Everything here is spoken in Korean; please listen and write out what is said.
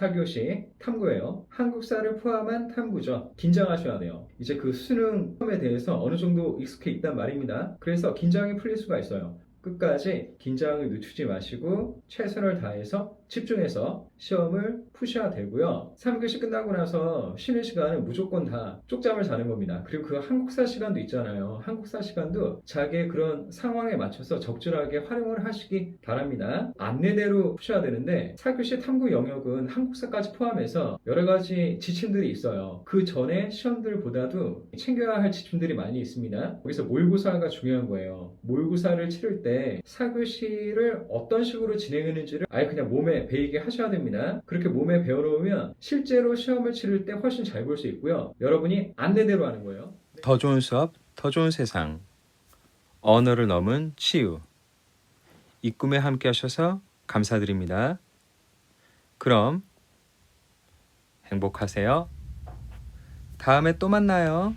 4교시 탐구예요. 한국사를 포함한 탐구죠. 긴장하셔야 돼요. 이제 그 수능 시험에 대해서 어느 정도 익숙해 있단 말입니다. 그래서 긴장이 풀릴 수가 있어요. 끝까지 긴장을 늦추지 마시고 최선을 다해서 집중해서 시험을 푸셔야 되고요. 3교시 끝나고 나서 쉬는 시간은 무조건 다 쪽잠을 자는 겁니다. 그리고 그 한국사 시간도 있잖아요. 한국사 시간도 자기의 그런 상황에 맞춰서 적절하게 활용을 하시기 바랍니다. 안내대로 푸셔야 되는데 4교시 탐구 영역은 한국사까지 포함해서 여러 가지 지침들이 있어요. 그 전에 시험들보다도 챙겨야 할 지침들이 많이 있습니다. 여기서 모의고사가 중요한 거예요. 모의고사를 치를 때 4교시를 어떤 식으로 진행했는지를 아예 그냥 몸에 배이게 하셔야 됩니다. 그렇게 몸에 배워놓으면 실제로 시험을 치를 때 훨씬 잘 볼 수 있고요. 여러분이 안내대로 하는 거예요. 더 좋은 수업, 더 좋은 세상. 언어를 넘은 치유. 이 꿈에 함께 하셔서 감사드립니다. 그럼 행복하세요. 다음에 또 만나요.